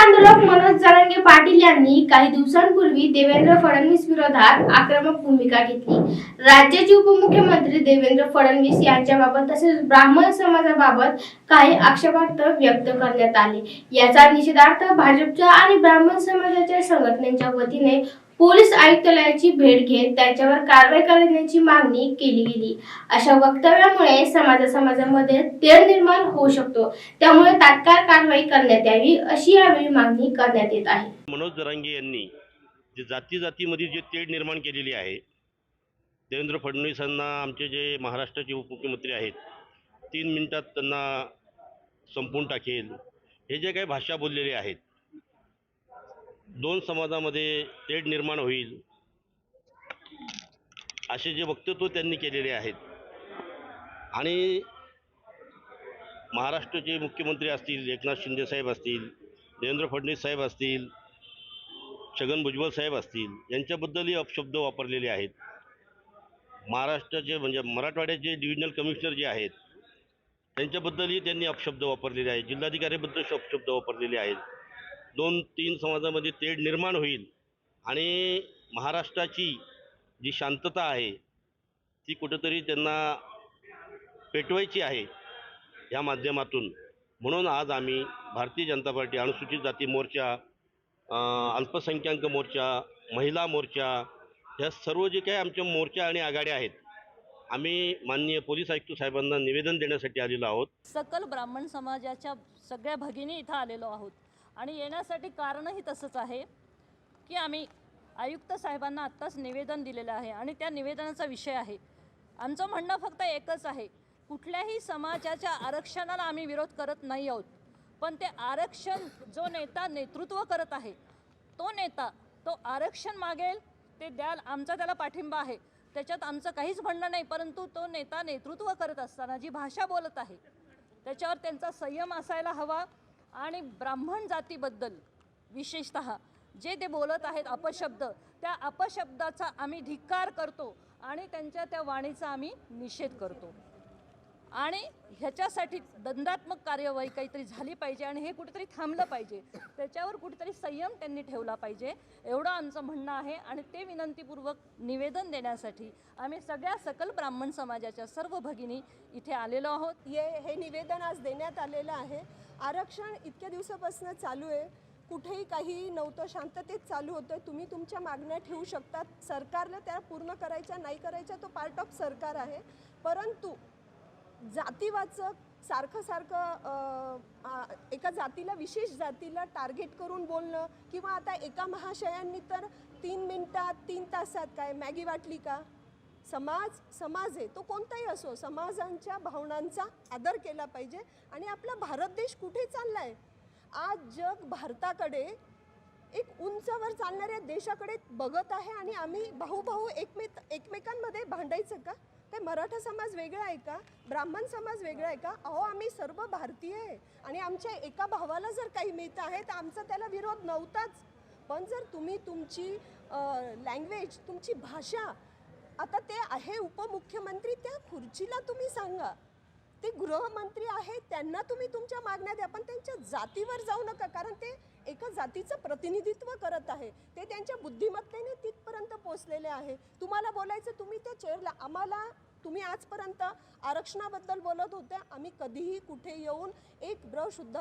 आंदोलक मनोज जरांगे पाटील यांनी काही दिवसांपूर्वी देवेंद्र फडणवीस विरोधात आक्रमक भूमिका घेतली. राज्याचे उपमुख्यमंत्री देवेंद्र फडणवीस यांच्याबाबत तसेच ब्राह्मण समाजाबाबत काही आक्षेपार्थ व्यक्त करण्यात आले. याचा निषेधार्थ भाजपच्या आणि ब्राह्मण समाजाच्या संघटनेच्या वतीने पोलीस आयुक्तालयाची भेट घेत त्याच्यावर कारवाई करण्याची मागणी केली गेली. अशा वक्तव्यामुळे समाजा समाजामध्ये तेढ निर्माण होऊ शकतो. त्यामुळे तात्काळ कारवाई करण्यात यावी अशी यावेळी मागणी करण्यात येत आहे. मनोज जरांगे यांनी जे जाती जातीमध्ये जे तेढ निर्माण केलेली आहे देवेंद्र फडणवीसांना आमचे जे महाराष्ट्राचे उपमुख्यमंत्री आहेत तीन मिनिटात त्यांना संपून टाकेल. हे जे काही भाषा बोललेले आहेत दोन समाजामध्ये तेढ निर्माण होईल असे जे वक्तव्य त्यांनी केलेले आहेत. आणि महाराष्ट्राचे मुख्यमंत्री असतील एकनाथ शिंदे साहेब असतील देवेंद्र फडणवीस साहेब असतील छगन भुजबळ साहेब असतील यांच्याबद्दलही अपशब्द वापरलेले आहेत. महाराष्ट्राचे म्हणजे मराठवाड्याचे डिव्हिजनल कमिशनर जे आहेत त्यांच्याबद्दलही त्यांनी अपशब्द वापरलेले आहेत. जिल्हाधिकाऱ्याबद्दल अपशब्द वापरलेले आहेत. दोन तीन समाजामध्ये तेढ निर्माण होईल. आणि महाराष्ट्राची जी शांतता आहे ती कुठंतरी त्यांना पेटवायची आहे या माध्यमातून. म्हणून आज आम्ही भारतीय जनता पार्टी अनुसूचित जाती मोर्चा अल्पसंख्याक मोर्चा महिला मोर्चा ह्या सर्व जे काही आमच्या मोर्चा आणि आघाड्या आहेत आम्ही माननीय पोलीस आयुक्त साहेबांना निवेदन देण्यासाठी आलेलो आहोत. सकल ब्राह्मण समाजाच्या सगळ्या भगिनी इथं आलेलो आहोत. आणि येण्यासाठी कारणही तसंच आहे की आम्ही आयुक्त साहेबांना आत्ताच निवेदन दिलेलं आहे आणि त्या निवेदनाचा विषय आहे. आमचं म्हणणं फक्त एकच आहे कुठल्याही समाजाच्या आरक्षणाला आम्ही विरोध करत नाही आहोत. पण ते आरक्षण जो नेता नेतृत्व करत आहे तो नेता तो आरक्षण मागेल ते द्याल आमचा त्याला पाठिंबा आहे. त्याच्यात आमचं काहीच म्हणणं नाही परंतु तो नेता नेतृत्व करत असताना जी भाषा बोलत आहे त्याच्यावर त्यांचा संयम असायला हवा. आणि ब्राह्मण जातीबद्दल विशेषत जे ते बोलत आहेत अपशब्द त्या अपशब्दाचा आम्ही धिक्कार करतो आणि त्यांच्या त्या वाणीचा आम्ही निषेध करतो. आणि ह्याच्यासाठी दंडात्मक कार्यवाही काहीतरी झाली पाहिजे आणि हे कुठेतरी थांबलं पाहिजे. त्याच्यावर कुठेतरी संयम त्यांनी ठेवला पाहिजे. एवढं आमचं म्हणणं आहे आणि ते विनंतीपूर्वक निवेदन देण्यासाठी आम्ही सगळ्या सकल ब्राह्मण समाजाच्या सर्व भगिनी इथे आलेलो आहोत. ये हे निवेदन आज देण्यात आलेलं आहे. आरक्षण इतक्या दिवसापासून चालू आहे. कुठेही काही नव्हतं शांततेत चालू होतं. तुम्ही तुमच्या मागण्या ठेवू शकतात. सरकारला त्या पूर्ण करायच्या नाही करायच्या तो पार्ट ऑफ सरकार आहे. परंतु जातीवाचक सारखं सारखं एका जातीला विशेष जातीला टार्गेट करून बोलणं किंवा आता एका महाशयांनी तर तीन मिनटात तीन तासात काय? मॅगी वाटली का? समाज समाज आहे. तो कोणताही असो समाजांच्या भावनांचा आदर केला पाहिजे आणि आपला भारत देश कुठे चालला आहे आज जग भारताकडे एक उंचावर चालणाऱ्या देशाकडे बघत आहे आणि आम्ही भाऊ भाऊ एकमेक एकमेकांमध्ये भांडायचं का? काय मराठा समाज वेगळा आहे का? ब्राह्मण समाज वेगळा आहे का? अहो आम्ही सर्व भारतीय आहे. आणि आमच्या एका भावाला जर काही मिळत आहे तर आमचा त्याला विरोध नव्हताच. पण जर तुम्ही तुमची लँग्वेज तुमची भाषा आता ते आहे उपमुख्यमंत्री त्या खुर्चीला तुम्ही सांगा. ते गृहमंत्री आहेत त्यांना तुम्ही तुमच्या मागण्या द्या पण त्यांच्या जातीवर जाऊ नका कारण ते एका जातीचं प्रतिनिधित्व करत आहे. ते त्यांच्या बुद्धिमत्तेने तिथपर्यंत पोचलेले आहे. तुम्हाला बोलायचं तुम्ही त्या चेअरला आम्हाला तुम्ही आजपर्यंत आरक्षणाबद्दल बोलत होते. आम्ही कधीही कुठे येऊन एक ब्रशसुद्धा